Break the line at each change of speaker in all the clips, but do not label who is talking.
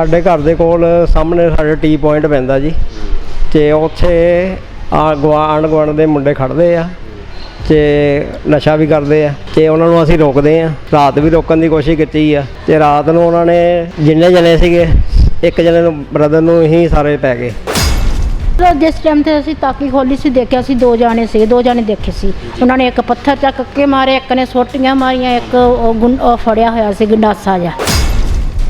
ਸਾਡੇ ਘਰ ਦੇ ਕੋਲ ਸਾਹਮਣੇ ਸਾਡੇ ਟੀ ਪੁਆਇੰਟ ਪੈਂਦਾ ਜੀ। ਤੇ ਉੱਥੇ ਆ ਗਵਾਂਢ ਗੁਆਂਢ ਦੇ ਮੁੰਡੇ ਖੜਦੇ ਆ ਤੇ ਨਸ਼ਾ ਵੀ ਕਰਦੇ ਆ ਤੇ ਉਹਨਾਂ ਨੂੰ ਅਸੀਂ ਰੋਕਦੇ ਆ। ਰਾਤ ਵੀ ਰੋਕਣ ਦੀ ਕੋਸ਼ਿਸ਼ ਕੀਤੀ ਆ ਤੇ ਰਾਤ ਨੂੰ ਉਹਨਾਂ ਨੇ ਜਿੰਨੇ ਜਣੇ ਸੀਗੇ, ਇੱਕ ਜਣੇ ਨੂੰ ਬ੍ਰਦਰ ਨੂੰ ਹੀ ਸਾਰੇ ਪੈ ਗਏ।
ਚਲੋ ਜਿਸ ਟਾਈਮ ਤੇ ਅਸੀਂ ਤਾਕੀ ਖੋਲੀ ਸੀ, ਦੇਖਿਆ ਸੀ ਦੋ ਜਾਣੇ ਸੀ, ਦੋ ਜਾਣੇ ਦੇਖੇ ਸੀ। ਉਹਨਾਂ ਨੇ ਇੱਕ ਪੱਥਰ ਚੱਕ ਕੇ ਮਾਰੇ ਇੱਕ ਨੇ ਸੋਟੀਆਂ ਮਾਰੀਆਂ, ਇੱਕ ਉਹ ਗੁੰ- ਉਹ ਫੜਿਆ ਹੋਇਆ ਸੀ, ਗੰਡਾਸਾ ਜਿਹਾ।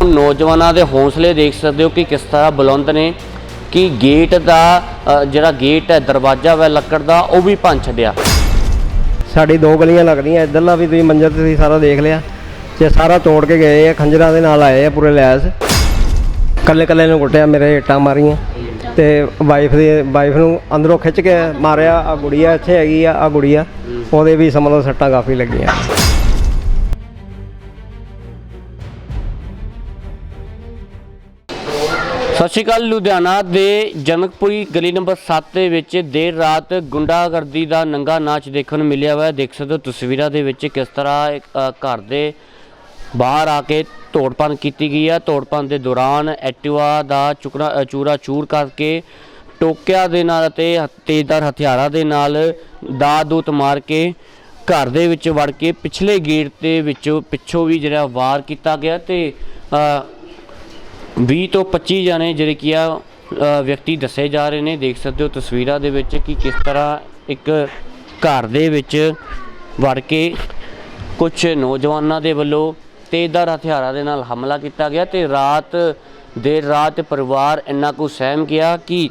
ਨੌਜਵਾਨਾਂ ਦੇ ਹੌਸਲੇ ਦੇਖ ਸਕਦੇ ਹੋ ਕਿ ਕਿਸ ਤਰ੍ਹਾਂ ਬੁਲੰਦ ਨੇ, ਕਿ ਗੇਟ ਦਾ ਜਿਹੜਾ ਗੇਟ ਹੈ, ਦਰਵਾਜ਼ਾ ਵਾ, ਲੱਕੜ ਦਾ, ਉਹ ਵੀ ਭੰਨ ਛੱਡਿਆ।
ਸਾਡੀ ਦੋ ਗਲੀਆਂ ਲੱਗਦੀਆਂ, ਇੱਧਰਲਾ ਵੀ ਤੁਸੀਂ ਮੰਜ਼ਰ ਤੇ ਤੁਸੀਂ ਸਾਰਾ ਦੇਖ ਲਿਆ, ਤੇ ਸਾਰਾ ਤੋੜ ਕੇ ਗਏ ਆ, ਖੰਜਰਾਂ ਦੇ ਨਾਲ ਆਏ ਆ ਪੂਰੇ ਲੈਸ। ਕੱਲੇ ਕੱਲੇ ਨੂੰ ਕੁੱਟਿਆ, ਮੇਰੇ ਇੱਟਾਂ ਮਾਰੀਆਂ, ਤੇ ਵਾਈਫ ਦੇ, ਵਾਈਫ ਨੂੰ ਅੰਦਰੋਂ ਖਿੱਚ ਕੇ ਮਾਰਿਆ ਆ ਗੁੜੀਆ ਇੱਥੇ ਹੈਗੀ ਆ ਆ ਗੁੜੀਆ, ਉਹਦੇ ਵੀ ਸਮਝ ਸੱਟਾਂ ਕਾਫੀ ਲੱਗੀਆਂ।
ਸਤਿ ਸ਼੍ਰੀ ਅਕਾਲ ਲੁਧਿਆਣਾ ਦੇ ਜਨਕਪੁਰੀ ਗਲੀ ਨੰਬਰ 7 ਦੇ ਵਿੱਚ ਦੇਰ ਰਾਤ ਗੁੰਡਾਗਰਦੀ ਦਾ ਨੰਗਾ ਨਾਚ ਦੇਖਣ ਨੂੰ ਮਿਲਿਆ ਹੋਇਆ। ਦੇਖ ਸਕਦੇ ਹੋ ਤਸਵੀਰਾਂ ਦੇ ਵਿੱਚ ਕਿਸ ਤਰ੍ਹਾਂ ਇੱਕ, ਅ, ਘਰ ਦੇ ਬਾਹਰ ਆ ਕੇ ਤੋੜਪਨ ਕੀਤੀ ਗਈ ਹੈ। ਤੋੜਪਨ ਦੇ ਦੌਰਾਨ ਐਕਟਿਵਾ ਦਾ ਚੁਕਰਾ ਅ, ਚੂਰਾ ਚੂਰ ਕਰਕੇ ਟੋਕਿਆਂ ਦੇ ਨਾਲ ਅਤੇ ਹ- ਤੇਜ਼ਦਾਰ ਹਥਿਆਰਾਂ ਦੇ ਨਾਲ ਦਾਅ ਦੂਤ ਮਾਰ ਕੇ ਘਰ ਦੇ ਵਿੱਚ ਵੜ ਕੇ ਪਿਛਲੇ ਗੇਟ ਦੇ ਵਿੱਚੋਂ ਪਿੱਛੋਂ ਵੀ ਜਿਹੜਾ ਵਾਰ ਕੀਤਾ ਗਿਆ ਤੇ ਅ, 20 ਤੋਂ 25 ਜਣੇ ਜਿਹੜੇ ਕੀ ਆ ਵਿਅਕਤੀ ਦੱਸੇ ਜਾ ਰਹੇ ਨੇ। ਦੇਖ ਸਕਦੇ ਹੋ ਤਸਵੀਰਾਂ ਦੇ ਵਿੱਚ ਕਿ ਕਿਸ ਤਰ੍ਹਾਂ ਇੱਕ ਘਰ ਦੇ ਵਿੱਚ ਵੜ ਕੇ ਕੁਝ ਨੌਜਵਾਨਾਂ ਦੇ ਵੱਲੋਂ ਤੇਜ਼ਦਾਰ ਹਥਿਆਰਾਂ ਦੇ ਨਾਲ ਹਮਲਾ ਕੀਤਾ ਗਿਆ ਤੇ ਰਾਤ, ਦੇਰ ਰਾਤ ਪਰਿਵਾਰ ਇੰਨਾ ਕੁ ਸਹਿਮ ਗਿਆ ਕਿ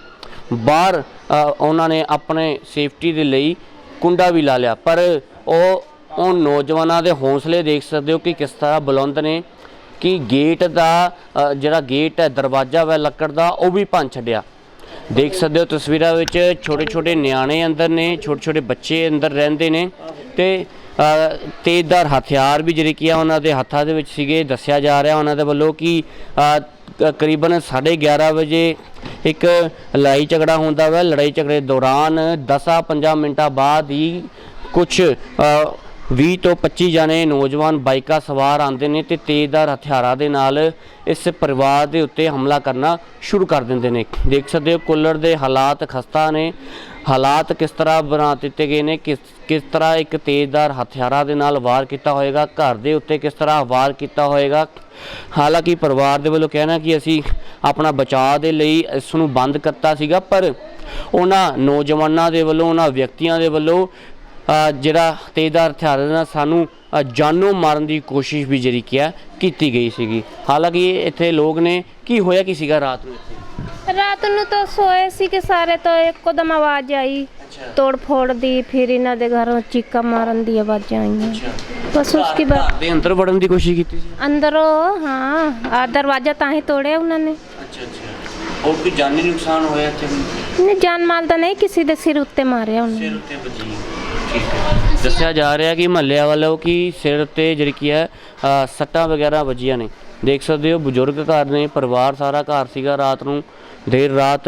ਬਾਹਰ ਉਹਨਾਂ ਨੇ ਆਪਣੇ ਸੇਫਟੀ ਦੇ ਲਈ ਕੁੰਡਾ ਵੀ ਲਾ ਲਿਆ। ਪਰ ਉਹ ਉਹ ਨੌਜਵਾਨਾਂ ਦੇ ਹੌਸਲੇ ਦੇਖ ਸਕਦੇ ਹੋ ਕਿ ਕਿਸ ਤਰ੍ਹਾਂ ਬੁਲੰਦ ਨੇ। ਕਿ ਗੇਟ ਦਾ ਜਿਹੜਾ ਗੇਟ ਹੈ ਦਰਵਾਜ਼ਾ ਵੈ ਲੱਕੜ ਦਾ ਉਹ ਵੀ ਭੰਨ ਛੱਡਿਆ। ਦੇਖ ਸਕਦੇ ਹੋ ਤਸਵੀਰਾਂ ਵਿੱਚ ਛੋਟੇ ਛੋਟੇ ਨਿਆਣੇ ਅੰਦਰ ਨੇ ਛੋਟੇ ਛੋਟੇ ਬੱਚੇ ਅੰਦਰ ਰਹਿੰਦੇ ਨੇ ਤੇ ਤੇਜ਼ਦਾਰ ਹਥਿਆਰ ਵੀ ਜਿਹੜੇ ਕੀ ਆ ਉਹਨਾਂ ਦੇ ਹੱਥਾਂ ਦੇ ਵਿੱਚ ਸੀਗੇ ਦੱਸਿਆ ਜਾ ਰਿਹਾ ਉਹਨਾਂ ਦੇ ਵੱਲੋਂ ਕਿ ਅ, ਕ- ਕਰੀਬਨ 11:30 ਵਜੇ ਇੱਕ ਲੜਾਈ ਝਗੜਾ ਹੁੰਦਾ ਵਾ। ਲੜਾਈ ਝਗੜੇ ਦੌਰਾਨ 10-5 ਮਿੰਟਾਂ ਬਾਅਦ ਹੀ ਕੁਝ 20 ਤੋਂ 25 ਜਣੇ ਨੌਜਵਾਨ ਬਾਈਕਾਂ ਸਵਾਰ ਆਉਂਦੇ ਨੇ ਤੇ ਤੇਜ਼ਦਾਰ ਹਥਿਆਰਾਂ ਦੇ ਨਾਲ ਇਸ ਪਰਿਵਾਰ ਦੇ ਉੱਤੇ ਹਮਲਾ ਕਰਨਾ ਸ਼ੁਰੂ ਕਰ ਦਿੰਦੇ ਨੇ। ਦੇਖ ਸਕਦੇ ਹੋ ਕੁੱਲਰ ਦੇ ਹਾਲਾਤ, ਖਸਤਾ ਨੇ ਹਾਲਾਤ ਕਿਸ ਤਰ੍ਹਾਂ ਬਣਾ ਦਿੱਤੇ ਗਏ ਨੇ, ਕਿਸ ਕਿਸ ਤਰ੍ਹਾਂ ਇੱਕ ਤੇਜ਼ਦਾਰ ਹਥਿਆਰਾਂ ਦੇ ਨਾਲ ਵਾਰ ਕੀਤਾ ਹੋਏਗਾ, ਘਰ ਦੇ ਉੱਤੇ ਕਿਸ ਤਰ੍ਹਾਂ ਵਾਰ ਕੀਤਾ ਹੋਏਗਾ। ਹਾਲਾਂਕਿ ਪਰਿਵਾਰ ਦੇ ਵੱਲੋਂ ਕਹਿਣਾ ਕਿ ਅਸੀਂ ਆਪਣਾ ਬਚਾਅ ਦੇ ਲਈ ਇਸ ਨੂੰ ਬੰਦ ਕਰਤਾ ਸੀਗਾ, ਪਰ ਉਹਨਾਂ ਨੌਜਵਾਨਾਂ ਦੇ ਵੱਲੋਂ, ਉਹਨਾਂ ਵਿਅਕਤੀਆਂ ਦੇ ਵੱਲੋਂ ਜਿਹੜਾ ਤੇਜ਼ਦਾਰ ਹਥਿਆਰ ਦੇ ਨਾਲ ਸਾਨੂੰ ਜਾਨੋਂ ਮਾਰਨ ਦੀ ਕੋਸ਼ਿਸ਼ ਵੀ ਜਿਹੜੀ ਕੀ ਹੈ ਕੀਤੀ ਗਈ ਸੀਗੀ। ਹਾਲਾਂਕਿ ਇੱਥੇ ਲੋਕ ਨੇ ਕੀ ਹੋਇਆ ਕੀ ਸੀਗਾ ਰਾਤ ਨੂੰ ਇੱਥੇ?
ਰਾਤ ਨੂੰ ਤਾਂ ਸੋਏ ਸੀ ਕਿ ਸਾਰੇ ਤਾਂ ਇੱਕੋਦਮ ਆਵਾਜ਼ ਆਈ। ਤੋੜ ਫੋੜ ਦੀ ਫਿਰ ਇਹਨਾਂ ਦੇ ਘਰੋਂ ਚੀਕਾਂ ਮਾਰਨ ਦੀ ਆਵਾਜ਼ਾਂ ਆਈਆਂ। ਬਸ ਉਸਕੇ ਬਾਅਦ
ਘਰ ਦੇ ਅੰਦਰ ਵੜਨ ਦੀ ਕੋਸ਼ਿਸ਼ ਕੀਤੀ ਸੀ?
ਅੰਦਰੋਂ ਹਾਂ ਆ ਦਰਵਾਜ਼ਾ ਤਾਂ ਹੀ ਤੋੜਿਆ ਉਹਨਾਂ ਨੇ।
ਅੱਛਾ ਅੱਛਾ। ਹੋਰ ਕੋਈ ਜਾਨੀ ਨੁਕਸਾਨ ਹੋਇਆ ਇੱਥੇ?
ਨੇ ਜਾਨ ਮਾਲ ਤਾਂ ਨਹੀਂ ਕਿਸੇ ਦੇ ਸਿਰ ਉੱਤੇ ਮਾਰਿਆ ਉਹਨਾਂ। ਨੇ
ਉੱਤੇ ਵੱਜੀ। ਦੱਸਿਆ ਜਾ ਰਿਹਾ ਕਿ ਮਹੱਲਿਆਂ ਵੱਲੋਂ ਕਿ ਸਿਰ ਤੇ ਜਿਹੜੀ ਕੀ ਹੈ ਅ, ਸੱਟਾਂ ਵਗੈਰਾ ਵੱਜੀਆਂ ਨੇ। ਦੇਖ ਸਕਦੇ ਹੋ ਬਜ਼ੁਰਗ ਘਰ ਨੇ ਪਰਿਵਾਰ ਸਾਰਾ ਘਰ ਸੀਗਾ। ਰਾਤ ਨੂੰ ਦੇਰ ਰਾਤ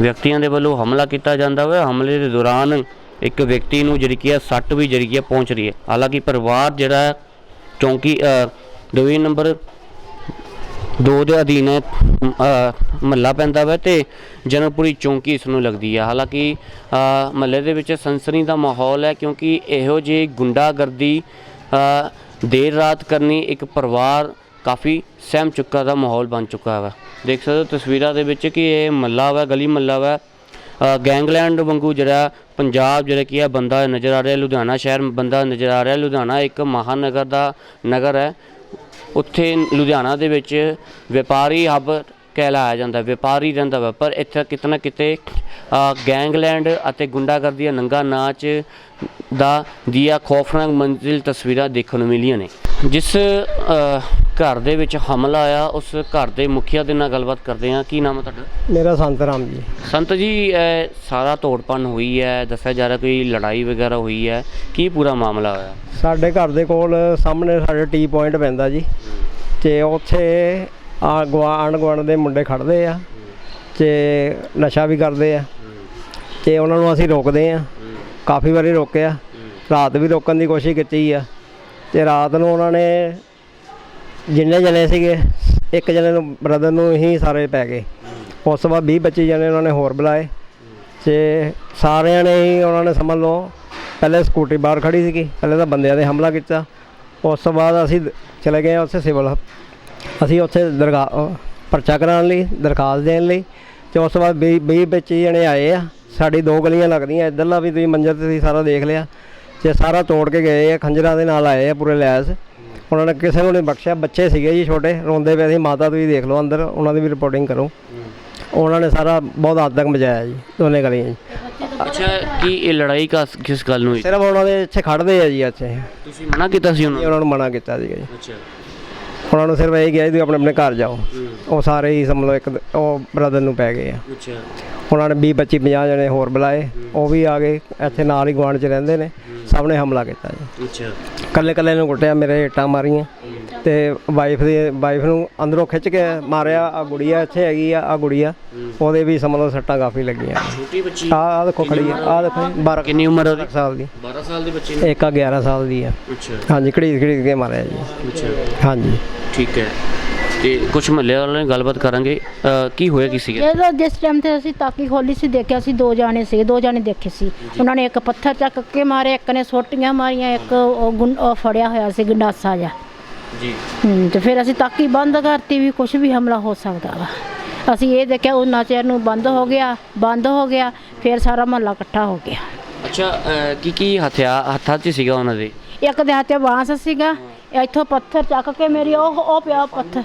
ਵਿਅਕਤੀਆਂ ਦੇ ਵੱਲੋਂ ਹਮਲਾ ਕੀਤਾ ਜਾਂਦਾ ਹੋਇਆ ਹਮਲੇ ਦੇ ਦੌਰਾਨ ਇੱਕ ਵਿਅਕਤੀ ਨੂੰ ਜਿਹੜੀ ਕੀ ਹੈ ਸੱਟ ਵੀ ਜਿਹੜੀ ਕੀ ਹੈ ਪਹੁੰਚ ਰਹੀ ਹੈ। ਹਾਲਾਂਕਿ ਪਰਿਵਾਰ ਜਿਹੜਾ ਹੈ ਚੌਂਕੀ ਡਿਵੀਜ਼ਨ ਨੰਬਰ ਦੋ ਦੇ ਅਧੀਨ ਮਹੱਲਾ ਪੈਂਦਾ ਵਾ ਤੇ ਜਨਕਪੁਰੀ ਚੌਂਕੀ ਇਸ ਨੂੰ ਲੱਗਦੀ ਹੈ ਹਾਲਾਂਕਿ ਮਹੱਲੇ ਦੇ ਵਿੱਚ ਸਨਸਨੀ ਦਾ ਮਾਹੌਲ ਹੈ ਕਿਉਂਕਿ ਇਹੋ ਜਿਹੀ ਗੁੰਡਾਗਰਦੀ ਦੇਰ ਰਾਤ ਕਰਨੀ ਇੱਕ ਪਰਿਵਾਰ ਕਾਫੀ ਸਹਿਮ ਚੁੱਕਾ ਦਾ ਮਾਹੌਲ ਬਣ ਚੁੱਕਾ ਵਾ। ਦੇਖ ਸਕਦੇ ਹੋ ਤਸਵੀਰਾਂ ਦੇ ਵਿੱਚ ਕਿ ਇਹ ਮਹੱਲਾ ਵਾ, ਗਲੀ ਮਹੱਲਾ ਵਾ। ਗੈਂਗਲੈਂਡ ਵਾਂਗੂ ਜਿਹੜਾ ਪੰਜਾਬ ਜਿਹੜਾ ਕੀ ਹੈ ਬੰਦਾ ਨਜ਼ਰ ਆ ਰਿਹਾ, ਲੁਧਿਆਣਾ ਸ਼ਹਿਰ ਬੰਦਾ ਨਜ਼ਰ ਆ ਰਿਹਾ। ਲੁਧਿਆਣਾ ਇੱਕ ਮਹਾਨਗਰ ਦਾ ਨਗਰ ਹੈ। ਉੱਥੇ ਲੁਧਿਆਣਾ ਦੇ ਵਿੱਚ ਵਪਾਰੀ ਹੱਬ ਕਹਿਲਾਇਆ ਜਾਂਦਾ, ਵਪਾਰੀ ਰਹਿੰਦਾ ਵਾ, ਪਰ ਇੱਥੇ ਕਿਤਨਾ ਕਿਤੇ ਗੈਂਗਲੈਂਡ ਅਤੇ ਗੁੰਡਾਗਰਦੀ ਦਾ ਨੰਗਾ ਨਾਚ ਦਾ ਦੀਆਂ ਖੌਫਨਾਕ ਮੰਜ਼ਿਲ ਤਸਵੀਰਾਂ ਦੇਖਣ ਨੂੰ ਮਿਲੀਆਂ ਨੇ। ਜਿਸ ਘਰ ਦੇ ਵਿੱਚ ਹਮਲਾ ਆਇਆ ਉਸ ਘਰ ਦੇ ਮੁਖੀਆ ਦੇ ਨਾਲ ਗੱਲਬਾਤ ਕਰਦੇ ਹਾਂ। ਕੀ ਨਾਮ ਹੈ ਤੁਹਾਡਾ?
ਮੇਰਾ ਸੰਤ ਰਾਮ ਜੀ।
ਸੰਤ ਜੀ ਇਹ ਸਾਰਾ ਤੋੜਪਨ ਹੋਈ ਹੈ ਦੱਸਿਆ ਜਾ ਰਿਹਾ ਕੋਈ ਲੜਾਈ ਵਗੈਰਾ ਹੋਈ ਹੈ। ਕੀ ਪੂਰਾ ਮਾਮਲਾ ਹੋਇਆ?
ਸਾਡੇ ਘਰ ਦੇ ਕੋਲ ਸਾਹਮਣੇ ਸਾਡੇ ਟੀ ਪੁਆਇੰਟ ਪੈਂਦਾ ਜੀ। ਤੇ ਉੱਥੇ ਆ ਗਵਾਂਢ ਗੁਆਂਢ ਦੇ ਮੁੰਡੇ ਖੜਦੇ ਆ ਤੇ ਨਸ਼ਾ ਵੀ ਕਰਦੇ ਆ। ਤੇ ਉਹਨਾਂ ਨੂੰ ਅਸੀਂ ਰੋਕਦੇ ਆ। ਕਾਫੀ ਵਾਰੀ ਰੋਕਿਆ। ਰਾਤ ਵੀ ਰੋਕਣ ਦੀ ਕੋਸ਼ਿਸ਼ ਕੀਤੀ ਆ। ਤੇ ਰਾਤ ਨੂੰ ਉਹਨਾਂ ਨੇ ਜਿੰਨੇ ਜਣੇ ਸੀਗੇ, ਇੱਕ ਜਣੇ ਨੂੰ ਬ੍ਰਦਰ ਨੂੰ ਹੀ ਸਾਰੇ ਪੈ ਗਏ। ਉਸ ਤੋਂ ਬਾਅਦ 20 25 ਜਣੇ ਉਹਨਾਂ ਨੇ ਹੋਰ ਬੁਲਾਏ। ਤੇ ਸਾਰਿਆਂ ਨੇ ਹੀ ਉਹਨਾਂ ਨੇ ਸਮਝ ਲਓ, ਪਹਿਲੇ ਸਕੂਟੀ ਬਾਹਰ ਖੜੀ ਸੀਗੀ, ਪਹਿਲੇ ਤਾਂ ਬੰਦਿਆਂ ਦੇ ਹਮਲਾ ਕੀਤਾ। ਉਸ ਤੋਂ ਬਾਅਦ ਅਸੀਂ ਚਲੇ ਗਏ ਉੱਥੇ ਸਿਵਲ ਅਸੀਂ ਉੱਥੇ ਦਰਗਾਹ ਪਰਚਾ ਕਰਾਉਣ ਲਈ, ਦਰਖਾਸਤ ਦੇਣ ਲਈ। ਤੇ ਉਸ ਤੋਂ ਬਾਅਦ 20 ਵੀਹ ਵਿੱਚ ਜਣੇ ਆਏ ਆ। ਸਾਡੀ ਦੋ ਗਲੀਆਂ ਲੱਗਦੀਆਂ, ਇੱਧਰਲਾ ਵੀ ਤੁਸੀਂ ਮੰਜ਼ਰ ਤੇ ਤੁਸੀਂ ਸਾਰਾ ਦੇਖ ਲਿਆ। ਤੇ ਸਾਰਾ ਤੋੜ ਕੇ ਗਏ ਆ, ਖੰਜਰਾਂ ਦੇ ਨਾਲ ਆਏ ਆ, ਪੂਰੇ ਲੈਸ। ਉਹਨਾਂ ਨੇ ਕਿਸੇ ਨੂੰ ਨਹੀਂ ਬਖਸ਼ਿਆ ਬੱਚੇ ਸੀਗੇ ਜੀ ਛੋਟੇ ਰੋਂਦੇ ਪਏ ਸੀ ਮਾਤਾ ਤੁਸੀਂ ਦੇਖ ਲਓ ਅੰਦਰ ਉਹਨਾਂ ਦੀ ਵੀ ਰਿਪੋਰਟਿੰਗ ਕਰੋ। ਉਹਨਾਂ ਨੇ ਸਾਰਾ ਬਹੁਤ ਹੱਦ ਤੱਕ ਮਜਾਇਆ ਜੀ ਦੋਨੇ ਗਲੀਆਂ ਜੀ।
ਅੱਛਾ ਕੀ ਇਹ ਲੜਾਈ ਕਸ ਕਿਸ ਗੱਲ ਨੂੰ ਹੋਈ?
ਸਿਰਫ ਉਹਨਾਂ ਦੇ ਇੱਥੇ ਖੜਦੇ ਆ ਜੀ ਇੱਥੇ।
ਤੁਸੀਂ ਮਨਾ ਕੀਤਾ ਸੀ ਉਹਨਾਂ ਨੂੰ?
ਉਹਨਾਂ ਨੂੰ ਮਨਾ ਕੀਤਾ ਸੀਗਾ ਜੀ।
ਅੱਛਾ।
ਉਹਨਾਂ ਨੂੰ ਸਿਰਫ ਇਹ ਗਿਆ ਜੀ ਤੁਸੀਂ ਆਪਣੇ ਆਪਣੇ ਘਰ ਜਾਓ। ਉਹ ਸਾਰੇ ਹੀ ਸਮਝ ਲਓ ਇੱਕ ਉਹ ਬ੍ਰਦਰ ਨੂੰ ਪੈ ਗਏ ਆ।
ਅੱਛਾ।
ਉਹਨਾਂ ਨੇ 20 25 50 ਜਣੇ ਹੋਰ ਬੁਲਾਏ। ਉਹ ਵੀ ਆ ਗਏ ਇੱਥੇ ਨਾਲ ਹੀ ਗੁਆਂਢ 'ਚ ਰਹਿੰਦੇ ਨੇ। ਨੇ ਹਮਲਾ ਕੀਤਾ ਜੀ।
ਅੱਛਾ।
ਕੱਲੇ ਕੱਲੇ ਨੂੰ ਕੁੱਟਿਆ ਮੇਰੇ ਇੱਟਾਂ ਮਾਰੀਆਂ। ਤੇ ਵਾਈਫ ਦੇ ਵਾਈਫ ਨੂੰ ਅੰਦਰੋਂ ਖਿੱਚ ਕੇ ਮਾਰਿਆ ਆ ਗੁੜੀਆ ਇੱਥੇ ਹੈਗੀ ਆ ਆ ਗੁੜੀਆ। ਉਹਦੇ ਵੀ ਸਮਝ ਲਓ ਸੱਟਾਂ ਕਾਫੀ ਲੱਗੀਆਂ।
ਛੋਟੀ ਬੱਚੀ
ਆ ਆ ਦੇਖੋ ਖੜੀ ਆ ਆ ਦੇਖੋ ਜੀ, 12
ਕਿੰਨੀ ਉਮਰ ਉਹਦੀ?
ਸਾਲ ਦੀ।
12 ਸਾਲ ਦੀ ਬੱਚੀ ਨੇ?
ਇੱਕ ਆ 11 ਸਾਲ ਦੀ ਆ।
ਅੱਛਾ।
ਹਾਂਜੀ ਘੜੀਸ ਘੜੀਸ ਕੇ ਮਾਰਿਆ ਜੀ।
ਅੱਛਾ।
ਹਾਂਜੀ।
ਠੀਕ ਹੈ। ਤੇ ਕੁਝ ਮਹੱਲੇ ਵਾਲਿਆਂ ਨਾਲ ਗੱਲਬਾਤ ਕਰਾਂਗੇ। ਕੀ ਹੋਇਆ ਕੀ ਸੀਗਾ?
ਜਦੋਂ ਜਿਸ ਟਾਈਮ ਤੇ ਅਸੀਂ ਤਾਕੀ ਖੋਲੀ ਸੀ ਦੇਖਿਆ ਸੀ ਦੋ ਜਾਣੇ ਸੀ ਦੋ ਜਾਣੇ ਦੇਖੇ ਸੀ। ਉਹਨਾਂ ਨੇ ਇੱਕ ਪੱਥਰ ਚੱਕ ਕੇ ਮਾਰੇ ਇੱਕ ਨੇ ਸੋਟੀਆਂ ਮਾਰੀਆਂ ਇੱਕ ਉਹ ਗੁੰ- ਉਹ ਫੜਿਆ ਹੋਇਆ ਸੀ ਗੰਡਾਸਾ ਜਿਹਾ।
ਜੀ।
ਤੇ ਫਿਰ ਅਸੀਂ ਤਾਕੀ ਬੰਦ ਕਰਤੀ ਵੀ ਕੁਝ ਵੀ ਹਮਲਾ ਹੋ ਸਕਦਾ ਵਾ। ਅਸੀਂ ਇਹ ਦੇਖਿਆ ਉਹਨਾਂ ਚਿਰ ਨੂੰ ਬੰਦ ਹੋ ਗਿਆ ਬੰਦ ਹੋ ਗਿਆ ਫਿਰ ਸਾਰਾ ਮਹੱਲਾ ਇਕੱਠਾ ਹੋ ਗਿਆ।
ਅੱਛਾ ਕੀ ਕੀ ਹਥਿਆਰ ਹੱਥਾਂ 'ਚ ਸੀਗਾ ਉਹਨਾਂ ਦੇ?
ਇੱਕ ਦੇ ਹੱਥੇ ਬਾਂਸ ਸੀਗਾ ਇੱਥੋਂ ਪੱਥਰ ਚੱਕ ਕੇ ਮੇਰੀ ਉਹ ਉਹ ਪਿਆ ਪੱਥਰ।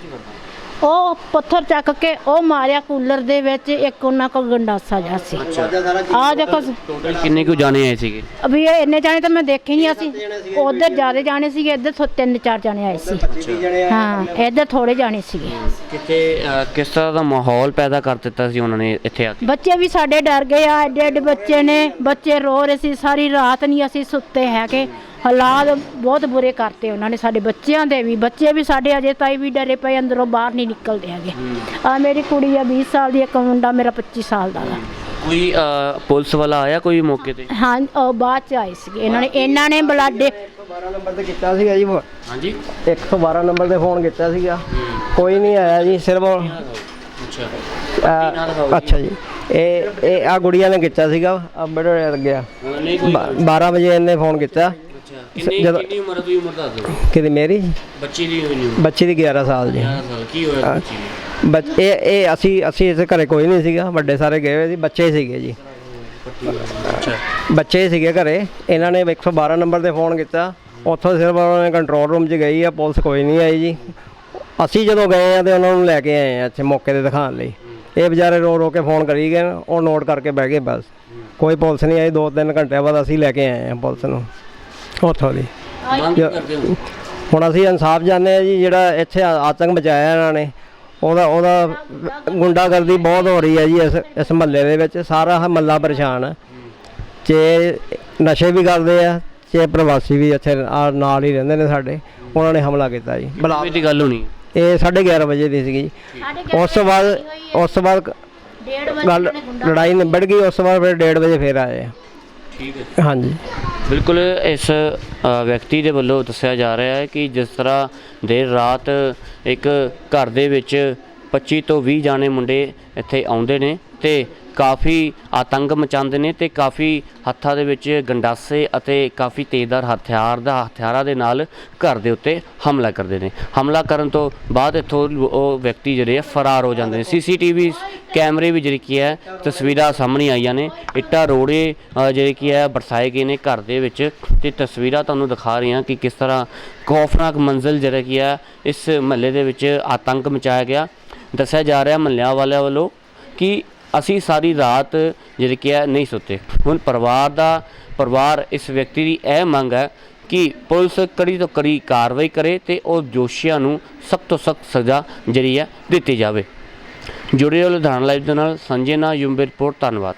ਉਹ ਪੱਥਰ ਚੱਕ ਕੇ ਉਹ ਮਾਰਿਆ ਕੂਲਰ ਦੇ ਵਿੱਚ ਇੱਕ ਉਹਨਾਂ ਕੋਲ ਗੰਡਾਸਾ ਜਿਹਾ ਸੀ। ਆ ਦੇਖੋ
ਟੋਟਲ ਕਿੰਨੇ ਕੁ ਜਾਣੇ ਆਏ ਸੀਗੇ?
ਅਭੀ ਇਹ ਇੰਨੇ ਜਾਣੇ ਤਾਂ ਮੈਂ ਦੇਖੇ ਨਹੀਂ ਅਸੀਂ। ਉਧਰ ਜ਼ਿਆਦਾ ਜਾਣੇ ਸੀਗੇ ਇੱਧਰ ਥੋ- ਤਿੰਨ ਚਾਰ ਜਾਣੇ ਆਏ ਸੀ। ਹਾਂ ਇੱਧਰ ਥੋੜੇ ਜਾਣੇ ਸੀਗੇ।
ਕਿਤੇ ਕਿਸ ਤਰ੍ਹਾਂ ਦਾ ਮਾਹੌਲ ਪੈਦਾ ਕਰ ਦਿੱਤਾ ਸੀ ਉਹਨਾਂ ਨੇ ਇੱਥੇ ਆ ਕੇ?
ਬੱਚੇ ਵੀ ਸਾਡੇ ਡਰ ਗਏ ਆ ਐਡੇ ਐਡੇ ਬੱਚੇ ਨੇ। ਬੱਚੇ ਰੋ ਰਹੇ ਸੀ ਸਾਰੀ ਰਾਤ ਨਹੀਂ ਅਸੀਂ ਸੁੱਤੇ ਹੈਗੇ। ਹਾਲਾਤ ਬਹੁਤ ਬੁਰੇ ਕਰਤੇ ਉਹਨਾਂ ਨੇ ਸਾਡੇ ਬੱਚਿਆਂ ਦੇ ਵੀ। ਬੱਚੇ ਵੀ ਸਾਡੇ ਅਜੇ ਤਾਈ ਵੀ ਡਰੇ ਪਏ ਅੰਦਰੋਂ ਬਾਹਰ ਨਹੀਂ ਨਿਕਲਦੇ ਹੈਗੇ। ਆ ਮੇਰੀ ਕੁੜੀ ਆ 20 ਸਾਲ ਦੀ ਇੱਕ ਮੁੰਡਾ ਮੇਰਾ 25 ਸਾਲ ਦਾ ਵਾ।
ਕੋਈ ਅਹ ਪੁਲਿਸ ਵਾਲਾ ਆਇਆ ਕੋਈ ਮੌਕੇ ਤੇ?
ਹਾਂ ਉਹ ਬਾਅਦ ਚ ਆਏ ਸੀਗੇ। ਇਹਨਾਂ ਨੇ ਇਹਨਾਂ ਨੇ ਬਲਾਡੇ
12 ਨੰਬਰ ਤੇ ਕੀਤਾ ਸੀਗਾ ਜੀ
ਹਾਂਜੀ।
112 ਨੰਬਰ ਤੇ ਫੋਨ ਕੀਤਾ ਸੀਗਾ। ਕੋਈ ਨਹੀਂ ਆਇਆ ਜੀ ਸਿਰਫ
ਅੱਛਾ।
ਅਹ, ਅੱਛਾ ਜੀ। ਇਹ ਇਹ ਆ ਗੁੜੀਆ ਨੇ ਕੀਤਾ ਸੀਗਾ ਆ ਬੜਾ
ਨਹੀਂ ਕੋਈ
12 ਵਜੇ ਇਹਨੇ ਫੋਨ ਕੀਤਾ।
ਕਿੰਨੀ
ਜਦੋਂ-
ਕਿੰਨੀ ਉਮਰ ਦੀ ਉਮਰ ਦੱਸ ਦਿਓ?
ਕਿਤੇ ਮੇਰੀ?
ਬੱਚੀ ਦੀ ਹੋਈ ਨਹੀਂ
ਬੱਚੀ ਦੀ 11 ਸਾਲ ਜੀ
11 ਸਾਲ ਕੀ ਹੋਇਆ ਬੱਚੀ ਨੂੰ?
ਬੱਚ ਇਹ ਇਹ ਅਸੀਂ ਅਸੀਂ ਇਸ ਘਰੇ ਕੋਈ ਨਹੀਂ ਸੀਗਾ ਵੱਡੇ ਸਾਰੇ ਗਏ ਹੋਏ ਸੀ ਬੱਚੇ ਸੀਗੇ ਜੀ।
ਅੱਛਾ।
ਬੱਚੇ ਸੀਗੇ ਘਰੇ। ਇਹਨਾਂ ਨੇ 112 ਨੰਬਰ ਤੇ ਫੋਨ ਕੀਤਾ। ਉੱਥੋਂ ਸਿਰਫ ਉਹਨਾਂ ਨੇ ਕੰਟਰੋਲ ਰੂਮ 'ਚ ਗਈ ਆ ਪੁਲਿਸ ਕੋਈ ਨਹੀਂ ਆਈ ਜੀ। ਅਸੀਂ ਜਦੋਂ ਗਏ ਆ ਤੇ ਉਹਨਾਂ ਨੂੰ ਲੈ ਕੇ ਆਏ ਆ ਇੱਥੇ ਮੌਕੇ ਤੇ ਦਿਖਾਉਣ ਲਈ। ਇਹ ਵਿਚਾਰੇ ਰੋ ਰੋ ਕੇ ਫੋਨ ਕਰੀ ਗਏ ਉਹ ਨੋਟ ਕਰਕੇ ਬਹਿ ਗਏ ਬਸ। ਕੋਈ ਪੁਲਿਸ ਨਹੀਂ ਆਈ ਦੋ ਤਿੰਨ ਘੰਟਿਆਂ ਬਾਅਦ ਅਸੀਂ ਲੈ ਕੇ ਆਏ ਆ ਪੁਲਿਸ ਨੂੰ। ਉੱਥੋਂ ਦੀ।
ਮੰਗ ਕੀ ਕਰਦੇ ਹੋ?
ਹੁਣ ਅਸੀਂ ਇਨਸਾਫ ਚਾਹੁੰਦੇ ਆ ਜੀ ਜਿਹੜਾ ਇੱਥੇ ਆਤੰਕ ਮਚਾਇਆ ਇਹਨਾਂ ਨੇ। ਉਹਦਾ ਉਹਦਾ ਗੁੰਡਾਗਰਦੀ ਬਹੁਤ ਹੋ ਰਹੀ ਹੈ ਜੀ ਇਸ ਇਸ ਮਹੱਲੇ ਦੇ ਵਿੱਚ। ਸਾਰਾ ਇਹ ਮਹੱਲਾ ਪਰੇਸ਼ਾਨ ਹੈ। ਤੇ ਨਸ਼ੇ ਵੀ ਕਰਦੇ ਆ ਤੇ ਪ੍ਰਵਾਸੀ ਵੀ ਇੱਥੇ ਆ ਨਾਲ ਹੀ ਰਹਿੰਦੇ ਨੇ ਸਾਡੇ ਉਹਨਾਂ ਨੇ ਹਮਲਾ ਕੀਤਾ ਜੀ। ਬਲਾ
ਕੋਈ ਦੀ ਗੱਲ ਹੋਣੀ
ਇਹ 11:30 ਵਜੇ ਦੀ ਸੀਗੀ। ਜੀ ਉਸ ਤੋਂ ਬਾਅਦ ਉਸ ਤੋਂ ਬਾਅਦ
ਡੇਢ
ਗੱਲ ਲੜਾਈ ਨਿਬੜ ਗਈ ਉਸ ਤੋਂ ਬਾਅਦ ਫਿਰ 1:30 ਵਜੇ ਫੇਰ ਆਏ ਆ।
ਠੀਕ ਹੈ
ਹਾਂਜੀ।
ਬਿਲਕੁਲ ਇਸ ਵਿਅਕਤੀ ਦੇ ਵੱਲੋਂ ਦੱਸਿਆ ਜਾ ਰਿਹਾ ਹੈ ਕਿ ਜਿਸ ਤਰ੍ਹਾਂ ਦੇਰ ਰਾਤ ਇੱਕ ਘਰ ਦੇ ਵਿੱਚ 25 ਤੋਂ 20 ਜਾਣੇ ਮੁੰਡੇ ਇੱਥੇ ਆਉਂਦੇ ਨੇ ਤੇ ਕਾਫੀ ਆਤੰਕ ਮਚਾਉਂਦੇ ਨੇ ਤੇ ਕਾਫੀ ਹੱਥਾਂ ਦੇ ਵਿੱਚ ਗੰਡਾਸੇ ਅਤੇ ਕਾਫੀ ਤੇਜ਼ਦਾਰ ਹਥਿਆਰ ਦਾ ਹਥਿਆਰਾਂ ਦੇ ਨਾਲ ਘਰ ਦੇ ਉੱਤੇ ਹਮਲਾ ਕਰਦੇ ਨੇ। ਹਮਲਾ ਕਰਨ ਤੋਂ ਬਾਅਦ ਇੱਥੋਂ ਉਹ ਵਿਅਕਤੀ ਜਿਹੜੇ ਆ ਫਰਾਰ ਹੋ ਜਾਂਦੇ ਨੇ। ਸੀਸੀਟੀਵੀ ਕੈਮਰੇ ਵੀ ਜਿਹੜੀ ਕੀ ਹੈ, ਤਸਵੀਰਾਂ ਸਾਹਮਣੇ ਆਈਆਂ ਨੇ। ਇੱਟਾਂ, ਰੋੜੇ ਜਿਹੜੇ ਕੀ ਹੈ ਬਰਸਾਏ ਗਏ ਨੇ ਘਰ ਦੇ ਵਿੱਚ। ਤੇ ਤਸਵੀਰਾਂ ਤੁਹਾਨੂੰ ਦਿਖਾ ਰਹੀਆਂ ਕਿ ਕਿਸ ਤਰ੍ਹਾਂ ਖੌਫਨਾਕ ਮੰਜ਼ਿਲ ਜਿਹੜਾ ਕੀ ਹੈ, ਇਸ ਮਹੱਲੇ ਦੇ ਵਿੱਚ ਆਤੰਕ ਮਚਾਇਆ ਗਿਆ। ਦੱਸਿਆ ਜਾ ਰਿਹਾ ਮਹੱਲਿਆਂ ਵਾਲਿਆਂ ਵੱਲੋਂ ਕਿ ਅਸੀਂ ਸਾਰੀ ਰਾਤ ਜਿਹੜੀ ਕਿ ਹੈ ਨਹੀਂ ਸੁੱਤੇ। ਹੁਣ ਪਰਿਵਾਰ ਦਾ, ਪਰਿਵਾਰ ਇਸ ਵਿਅਕਤੀ ਦੀ ਇਹ ਮੰਗ ਹੈ ਕਿ ਪੁਲਿਸ ਕੜੀ ਤੋਂ ਕੜੀ ਕਾਰਵਾਈ ਕਰੇ ਤੇ ਉਹ ਦੋਸ਼ੀਆਂ ਨੂੰ ਸਖਤ ਤੋਂ ਸਖਤ ਸਜ਼ਾ ਜਿਹੜੀ ਹੈ ਦਿੱਤੀ ਜਾਵੇ। ਜੁੜੇ ਰਹੋ ਲੁਧਿਆਣਾ ਲਾਈਵ ਦੇ ਨਾਲ, ਸੰਜੇ ਨਾ ਯੂੰਬੇ ਰਿਪੋਰਟ ਧੰਨਵਾਦ।